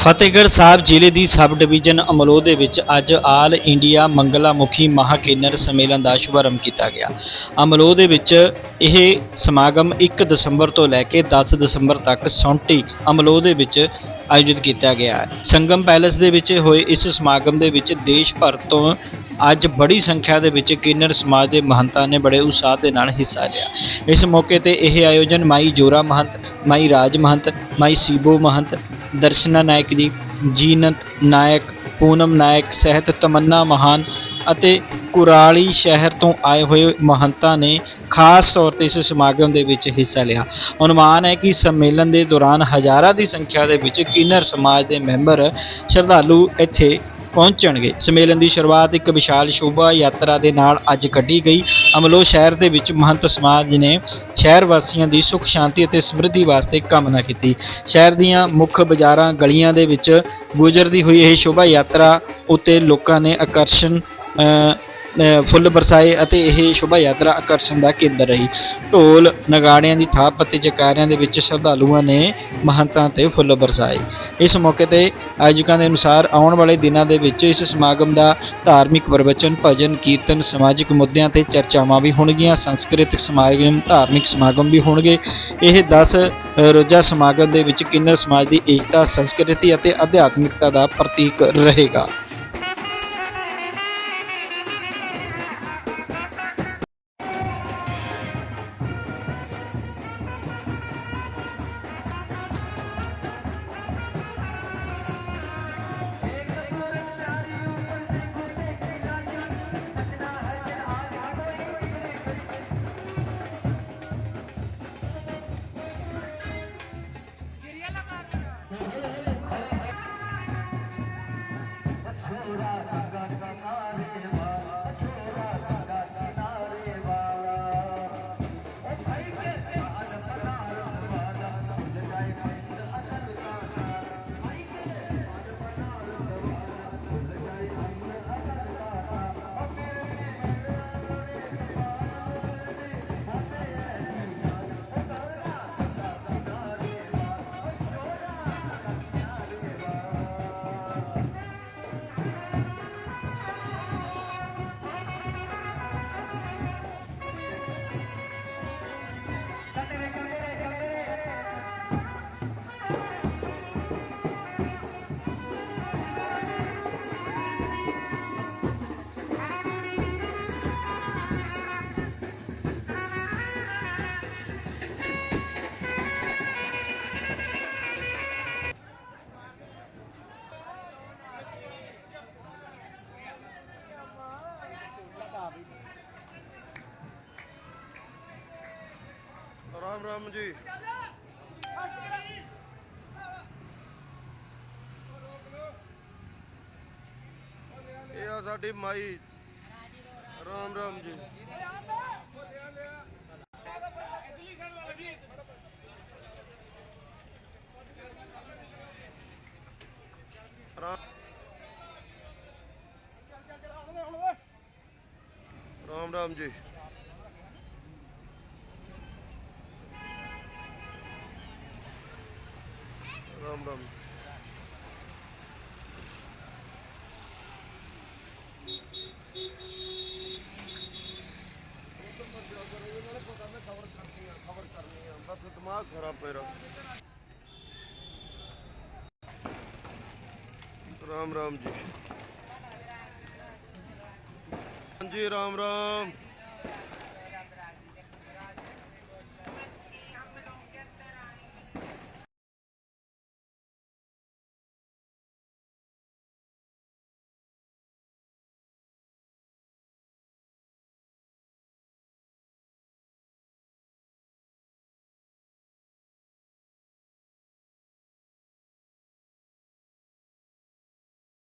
ਫਤਿਹਗੜ੍ਹ ਸਾਹਿਬ ਜ਼ਿਲ੍ਹੇ ਦੀ sub division Amloh ਦੇ ਵਿੱਚ ਅੱਜ ਆਲ ਇੰਡੀਆ ਮੰਗਲਾ ਮੁਖੀ ਮਹਾਕਿੰਨਰ ਸੰਮੇਲਨ ਦਾ ਸ਼ੁਭਾਰੰਭ ਕੀਤਾ ਗਿਆ। ਅਮਲੋਹ ਦੇ ਵਿੱਚ ਇਹ ਸਮਾਗਮ 1 ਦਸੰਬਰ ਤੋਂ ਲੈ ਕੇ 10 ਦਸੰਬਰ ਤੱਕ ਸੌਂਟੀ ਅਮਲੋਹ ਦੇ ਵਿੱਚ ਆਯੋਜਿਤ ਕੀਤਾ ਗਿਆ ਹੈ। ਸੰਗਮ ਪੈਲੇਸ ਦੇ ਵਿੱਚ ਹੋਏ ਇਸ ਸਮਾਗਮ ਦੇ ਵਿੱਚ ਦੇਸ਼ ਭਰ ਤੋਂ ਅੱਜ ਬੜੀ ਸੰਖਿਆ ਦੇ ਵਿੱਚ ਕਿੰਨਰ ਸਮਾਜ ਦੇ ਮਹੰਤਾਂ ਨੇ ਬੜੇ ਉਤਸ਼ਾਹ ਦੇ ਨਾਲ ਹਿੱਸਾ ਲਿਆ। ਇਸ ਮੌਕੇ ਤੇ ਇਹ ਆਯੋਜਨ ਮਾਈ ਜੋਰਾ ਮਹੰਤ, ਮਾਈ ਰਾਜ ਮਹੰਤ, ਮਾਈ ਸੀਬੋ ਮਹੰਤ, ਦਰਸ਼ਨਾ ਨਾਇਕ ਜੀ, ਜੀਨਤ ਨਾਇਕ, ਪੂਨਮ ਨਾਇਕ, ਸਹਿਤ ਤਮੰਨਾ ਮਹਾਨ ਅਤੇ ਕੁਰਾਲੀ ਸ਼ਹਿਰ ਤੋਂ ਆਏ ਹੋਏ ਮਹੰਤਾਂ ਨੇ ਖਾਸ ਤੌਰ ਤੇ ਇਸ ਸਮਾਗਮ ਦੇ ਵਿੱਚ ਹਿੱਸਾ ਲਿਆ। ਅਨੁਮਾਨ ਹੈ ਕਿ ਸੰਮੇਲਨ ਦੇ ਦੌਰਾਨ ਹਜ਼ਾਰਾਂ ਦੀ ਸੰਖਿਆ ਦੇ ਵਿੱਚ ਕਿਨਰ ਸਮਾਜ ਦੇ ਮੈਂਬਰ ਸ਼ਰਧਾਲੂ ਇੱਥੇ ਪਹੁੰਚਣਗੇ। ਸੰਮੇਲਨ ਦੀ ਸ਼ੁਰੂਆਤ ਇੱਕ ਵਿਸ਼ਾਲ ਸ਼ੋਭਾ ਯਾਤਰਾ ਦੇ ਨਾਲ ਅੱਜ ਕੱਢੀ ਗਈ। ਅਮਲੋ ਸ਼ਹਿਰ ਦੇ ਵਿੱਚ ਮਹੰਤ ਸਮਾਜ ਨੇ ਸ਼ਹਿਰ ਵਾਸੀਆਂ ਦੀ ਸੁਖ, ਸ਼ਾਂਤੀ ਅਤੇ ਸਮਰਿੱਧੀ ਵਾਸਤੇ ਕਾਮਨਾ ਕੀਤੀ। ਸ਼ਹਿਰ ਦੀਆਂ ਮੁੱਖ ਬਾਜ਼ਾਰਾਂ, ਗਲੀਆਂ ਦੇ ਵਿੱਚ ਗੁਜ਼ਰਦੀ ਹੋਈ ਇਹ ਸ਼ੋਭਾ ਯਾਤਰਾ ਉੱਤੇ ਲੋਕਾਂ ਨੇ ਆਕਰਸ਼ਣ ਫੁੱਲ ਬਰਸਾਏ ਅਤੇ ਇਹ ਸ਼ੋਭਾ ਯਾਤਰਾ ਆਕਰਸ਼ਣ ਦਾ ਕੇਂਦਰ ਰਹੀ। ਢੋਲ ਨਗਾੜਿਆਂ ਦੀ ਥਾਪ ਅਤੇ ਜਕਾਰਿਆਂ ਦੇ ਵਿੱਚ ਸ਼ਰਧਾਲੂਆਂ ਨੇ ਮਹੰਤਾਂ ਤੇ ਫੁੱਲ ਬਰਸਾਏ ਇਸ ਮੌਕੇ ਤੇ ਆਯੋਜਕਾਂ ਦੇ ਅਨੁਸਾਰ ਆਉਣ ਵਾਲੇ ਦਿਨਾਂ ਦੇ ਵਿੱਚ ਇਸ ਸਮਾਗਮ ਦਾ ਧਾਰਮਿਕ ਪ੍ਰਵਚਨ, ਭਜਨ, ਕੀਰਤਨ, ਸਮਾਜਿਕ ਮੁੱਦਿਆਂ ਤੇ ਚਰਚਾਵਾਂ ਵੀ ਹੋਣਗੀਆਂ ਸੰਸਕ੍ਰਿਤਿਕ ਸਮਾਗਮ, ਧਾਰਮਿਕ ਸਮਾਗਮ ਵੀ ਹੋਣਗੇ। ਇਹ 10 ਰੋਜ਼ਾ ਸਮਾਗਮ ਦੇ ਵਿੱਚ ਕਿੰਨਰ ਸਮਾਜ ਦੀ ਏਕਤਾ, ਸੰਸਕ੍ਰਿਤੀ ਅਤੇ ਅਧਿਆਤਮਿਕਤਾ ਦਾ ਪ੍ਰਤੀਕ ਰਹੇਗਾ। ਰਾਮ ਰਾਮ ਜੀ। ਇਹ ਆ ਸਾਡੀ ਮਾਈ। ਰਾਮ ਰਾਮ ਜੀ। ਰਾਮ ਰਾਮ ਜੀ। ਰਾਮ ਜੀ ਰਾਮ ਰਾਮ ਬਸ ਦਿਮਾਗ ਖਰਾਬ ਮੇਰਾ ਰਾਮ ਰਾਮ ਜੀ ਹਾਂਜੀ ਰਾਮ ਰਾਮ